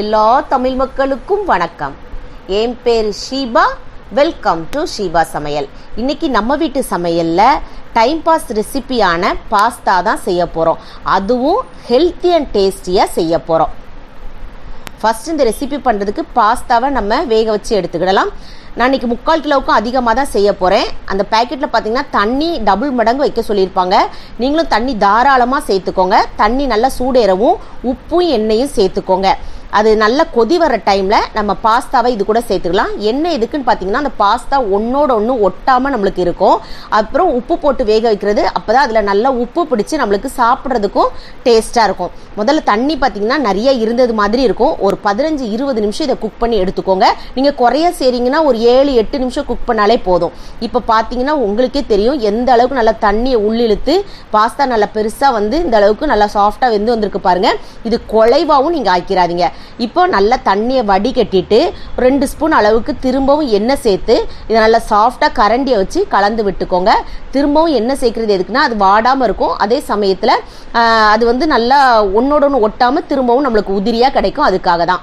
எல்லா தமிழ் மக்களுக்கும் வணக்கம். என் பேர் ஷீபா. வெல்கம் டு ஷீபா சமையல். இன்னைக்கு நம்ம வீட்டு சமையலில் டைம் பாஸ் ரெசிபியான பாஸ்தா தான் செய்ய போகிறோம் அதுவும் ஹெல்த்தி அண்ட் டேஸ்டியாக செய்ய போகிறோம் ஃபஸ்ட் இந்த ரெசிபி பண்ணுறதுக்கு பாஸ்தாவை நம்ம வேக வச்சு எடுத்துக்கிடலாம். நான் இன்னைக்கு முக்கால் கிலோவுக்கும் அதிகமாக தான் செய்ய போகிறேன் அந்த பேக்கெட்டில் பார்த்தீங்கன்னா தண்ணி டபுள் மடங்கு வைக்க சொல்லியிருப்பாங்க. நீங்களும் தண்ணி தாராளமாக சேர்த்துக்கோங்க. தண்ணி நல்லா சூடேறவும் உப்பும் எண்ணெயும் சேர்த்துக்கோங்க. அது நல்லா கொதி வர டைமில் நம்ம பாஸ்தாவை இது கூட சேர்த்துக்கலாம். என்ன எதுக்குன்னு பார்த்தீங்கன்னா அந்த பாஸ்தா ஒன்றோட ஒன்று ஒட்டாமல் நம்மளுக்கு இருக்கும். அப்புறம் உப்பு போட்டு வேக வைக்கிறது அப்போ தான் அதில் நல்லா உப்பு பிடிச்சி நம்மளுக்கு சாப்பிட்றதுக்கும் டேஸ்ட்டாக இருக்கும். முதல்ல தண்ணி பார்த்தீங்கன்னா நிறைய இருந்தது மாதிரி இருக்கும். ஒரு பதினஞ்சு இருபது நிமிஷம் இதை குக் பண்ணி எடுத்துக்கோங்க. நீங்கள் குறைய செய்கிறீங்கன்னா ஒரு ஏழு எட்டு நிமிஷம் குக் பண்ணாலே போதும். இப்போ பார்த்தீங்கன்னா உங்களுக்கே தெரியும் எந்த அளவுக்கு நல்லா தண்ணியை உள்ளிழுத்து பாஸ்தா நல்லா பெருசாக வந்து இந்த அளவுக்கு நல்லா சாஃப்டாக வெந்து வந்திருக்கு பாருங்கள் இது குலைவாகவும் நீங்கள் ஆக்கிறாதீங்க இப்போ நல்லா தண்ணியை வடிகட்டிட்டு ரெண்டு ஸ்பூன் அளவுக்கு திரும்பவும் எண்ணெய் சேர்த்து இதை நல்லா சாஃப்டாக கரண்டியை வச்சு கலந்து விட்டுக்கோங்க. திரும்பவும் எண்ணெய் சேர்க்குறது எதுக்குன்னா அது வாடாமல் இருக்கும். அதே சமயத்தில் அது வந்து நல்லா ஒன்றோட ஒன்று ஒட்டாமல் திரும்பவும் நம்மளுக்கு உதிரியாக கிடைக்கும். அதுக்காக தான்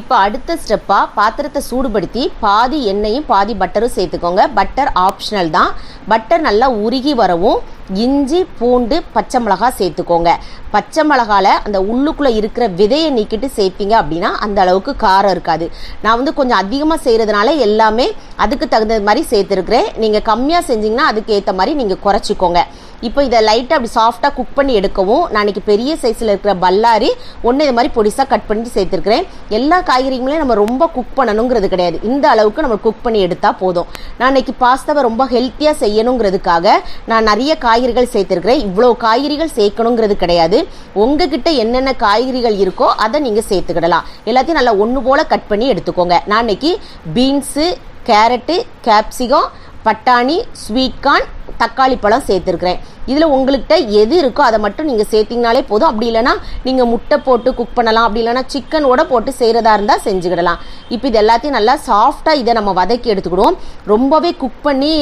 இப்போ அடுத்த ஸ்டெப்பாக பாத்திரத்தை சூடுபடுத்தி பாதி எண்ணெயும் பாதி பட்டரும் சேர்த்துக்கோங்க. பட்டர் ஆப்ஷனல் தான். பட்டர் நல்லா உருகி வரவும் இஞ்சி பூண்டு பச்சை மிளகா சேர்த்துக்கோங்க. பச்சை மிளகாவில் அந்த உள்ளுக்குள்ளே இருக்கிற விதையை நீக்கிட்டு சேர்ப்பீங்க அப்படின்னா அந்த அளவுக்கு காரம் இருக்காது. நான் வந்து கொஞ்சம் அதிகமாக செய்கிறதுனால எல்லாமே அதுக்கு தகுந்த மாதிரி சேர்த்துருக்குறேன். நீங்கள் கம்மியாக செஞ்சீங்கன்னா அதுக்கு ஏற்ற மாதிரி நீங்கள் குறைச்சிக்கோங்க. இப்போ இதை லைட்டாக அப்படி சாஃப்டாக குக் பண்ணி எடுக்கவும் நான் பெரிய சைஸில் இருக்கிற பல்லாரி ஒன்று இது மாதிரி பொடிசாக கட் பண்ணி சேர்த்துருக்கிறேன். எல்லா காய்கறிகளையும் நம்ம ரொம்ப குக் பண்ணணுங்கிறது கிடையாது. இந்த அளவுக்கு நம்ம குக் பண்ணி எடுத்தால் போதும். நான் இன்றைக்கி பாஸ்தாவை ரொம்ப ஹெல்த்தியாக செய்யணுங்கிறதுக்காக நான் நிறைய காய்கறிகள் சேர்த்துருக்கிறேன். இவ்வளோ காய்கறிகள் சேர்க்கணுங்கிறது கிடையாது. உங்ககிட்ட என்னென்ன காய்கறிகள் இருக்கோ அதை நீங்கள் சேர்த்துக்கிடலாம். எல்லாத்தையும் நல்லா ஒன்று போல் கட் பண்ணி எடுத்துக்கோங்க. நான் இன்னைக்கு பீன்ஸு கேரட்டு கேப்சிகம் பட்டாணி ஸ்வீட் கார்ன் தக்காளி பழம் சேர்த்துருக்குறேன். இதில் உங்கள்கிட்ட எது இருக்கோ அதை மட்டும் நீங்கள் சேர்த்திங்கனாலே போதும். அப்படி இல்லைனா நீங்கள் முட்டை போட்டு குக் பண்ணலாம். அப்படி இல்லைனா சிக்கனோட போட்டு செய்கிறதா இருந்தால் செஞ்சுக்கிடலாம். இப்போ இது எல்லாத்தையும் நல்லா சாஃப்டாக இதை நம்ம வதக்கி எடுத்துக்கிடுவோம். ரொம்பவே குக் பண்ணி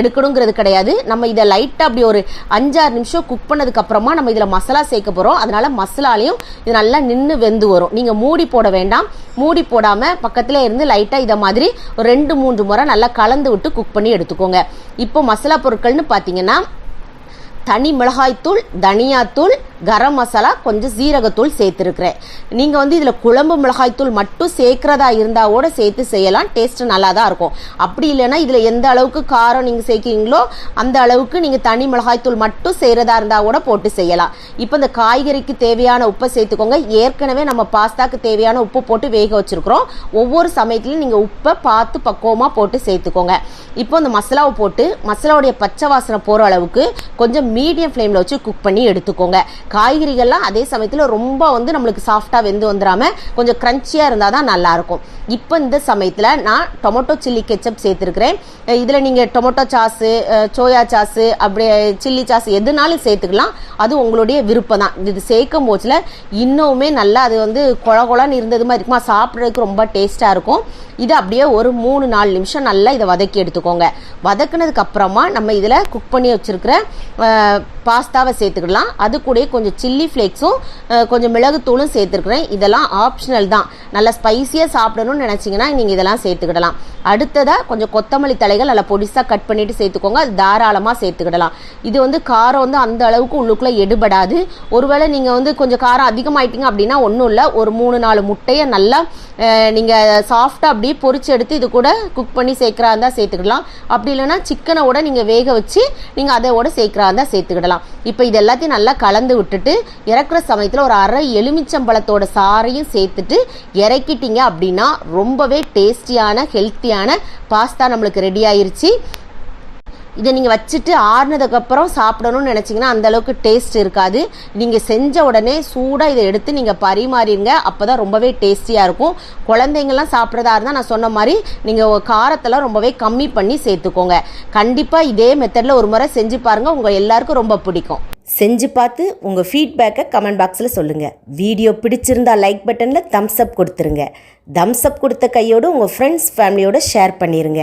எடுக்கணுங்கிறது கிடையாது. நம்ம இதை லைட்டாக அப்படி ஒரு அஞ்சாறு நிமிஷம் குக் பண்ணதுக்கப்புறமா நம்ம இதில் மசாலா சேர்க்க போகிறோம் அதனால் மசாலாலையும் இது நல்லா நின்று வெந்து வரும். நீங்கள் மூடி போட வேண்டாம். மூடி போடாமல் பக்கத்தில் இருந்து லைட்டாக இதை மாதிரி ஒரு ரெண்டு மூன்று முறை நல்லா கலந்து விட்டு குக் பண்ணி எடுத்துக்கோங்க. இப்போ மசாலா பொருட்கள்னு பார்த்தீங்கன்னா தனி மிளகாய்த்தூள் தனியாத்தூள் கரம் மசாலா கொஞ்சம் சீரகத்தூள் சேர்த்துருக்குறேன். நீங்கள் வந்து இதில் குழம்பு மிளகாய்த்தூள் மட்டும் சேர்க்குறதா இருந்தால் கூட சேர்த்து செய்யலாம். டேஸ்ட்டு நல்லா தான் இருக்கும். அப்படி இல்லைன்னா இதில் எந்த அளவுக்கு காரம் நீங்கள் சேர்க்குறீங்களோ அந்த அளவுக்கு நீங்கள் தனி மிளகாய்த்தூள் மட்டும் செய்கிறதா இருந்தால் கூட போட்டு செய்யலாம். இப்போ இந்த காய்கறிக்கு தேவையான உப்பை சேர்த்துக்கோங்க. ஏற்கனவே நம்ம பாஸ்தாக்கு தேவையான உப்பு போட்டு வேக வச்சுருக்குறோம். ஒவ்வொரு சமயத்துலையும் நீங்கள் உப்பை பார்த்து பக்குவமாக போட்டு சேர்த்துக்கோங்க. இப்போ இந்த மசாலாவை போட்டு மசாலாவுடைய பச்சை வாசனை போகிற அளவுக்கு கொஞ்சம் மீடியம் ஃப்ளேமில் வச்சு குக் பண்ணி எடுத்துக்கோங்க. காய்கறிகள்லாம் அதே சமயத்தில் ரொம்ப வந்து நம்மளுக்கு சாஃப்டாக வெந்து வந்துடாமல் கொஞ்சம் க்ரன்ச்சியாக இருந்தால் தான் நல்லாயிருக்கும். இப்போ இந்த சமயத்தில் நான் டொமேட்டோ சில்லி கெச்சப் சேர்த்துருக்குறேன். இதில் நீங்கள் டொமேட்டோ சாஸு சோயா சாஸு அப்படியே சில்லி சாஸ் எதுனாலும் சேர்த்துக்கலாம். அது உங்களுடைய விருப்பம் தான். இது சேர்க்கும் போச்சில் இன்னுமே நல்லா அது வந்து குழ குழன்னு இருந்தது மாதிரி இருக்குமா? சாப்பிட்றதுக்கு ரொம்ப டேஸ்ட்டாக இருக்கும். இது அப்படியே ஒரு மூணு நாலு நிமிஷம் நல்லா இதை வதக்கி எடுத்துக்கோங்க. வதக்குனதுக்கு அப்புறமா நம்ம இதில் குக் பண்ணி வச்சுருக்கிற பாஸ்தாவை சேர்த்துக்கலாம். அது கூட கொஞ்சம் கொஞ்சம் சில்லி ஃப்ளேக்ஸும் கொஞ்சம் மிளகுத்தூளும் சேர்த்துருக்குறேன். இதெல்லாம் ஆப்ஷனல் தான். நல்லா ஸ்பைஸியாக சாப்பிடணும்னு நினச்சிங்கன்னா நீங்கள் இதெல்லாம் சேர்த்துக்கிடலாம். அடுத்ததாக கொஞ்சம் கொத்தமல்லி தலைகள் நல்லா பொடிசாக கட் பண்ணிவிட்டு சேர்த்துக்கோங்க. அது தாராளமாக சேர்த்துக்கிடலாம். இது வந்து காரம் வந்து அந்த அளவுக்கு உள்ளுக்குள்ளே எடுபடாது. ஒருவேளை நீங்கள் வந்து கொஞ்சம் காரம் அதிகமாயிட்டீங்க அப்படின்னா ஒன்றும் இல்லை. ஒரு மூணு நாலு முட்டையை நல்லா நீங்கள் சாஃப்டாக அப்படியே பொறிச்சு எடுத்து இது கூட குக் பண்ணி சேர்க்குறா இருந்தால் சேர்த்துக்கிடலாம். அப்படி இல்லைன்னா விட நீங்கள் வேக வச்சு நீங்கள் அதோட சேர்க்குறா இருந்தால் சேர்த்துக்கிடலாம். இப்போ இது எல்லாத்தையும் நல்லா கலந்து விட்டு விட்டுட்டு இறக்குற சமயத்தில் ஒரு அரை எலுமிச்சம்பழத்தோட சாறையும் சேர்த்துட்டு இறக்கிட்டீங்க அப்படின்னா ரொம்பவே டேஸ்டியான ஹெல்த்தியான பாஸ்தா நம்மளுக்கு ரெடி ஆயிருச்சு. இதை நீங்கள் வச்சுட்டு ஆறுனதுக்கப்புறம் சாப்பிடணும்னு நினச்சிங்கன்னா அந்தளவுக்கு டேஸ்ட் இருக்காது. நீங்கள் செஞ்ச உடனே சூடாக இதை எடுத்து நீங்கள் பரிமாறிடுங்க. அப்போ தான் ரொம்பவே டேஸ்டியாக இருக்கும். குழந்தைங்கள்லாம் சாப்பிட்றதா இருந்தால் நான் சொன்ன மாதிரி நீங்கள் காரத்தெல்லாம் ரொம்பவே கம்மி பண்ணி சேர்த்துக்கோங்க. கண்டிப்பாக இதே மெத்தடில் ஒரு முறை செஞ்சு பாருங்கள் உங்கள் எல்லாருக்கும் ரொம்ப பிடிக்கும். செஞ்சு பார்த்து உங்கள் ஃபீட்பேக்கை கமெண்ட் பாக்ஸில் சொல்லுங்கள் வீடியோ பிடிச்சிருந்தா லைக் பட்டனில் தம்ஸ் அப் கொடுத்துருங்க. தம்ஸ் அப் கொடுத்த கையோடு உங்கள் ஃப்ரெண்ட்ஸ் ஃபேமிலியோடு ஷேர் பண்ணிடுங்க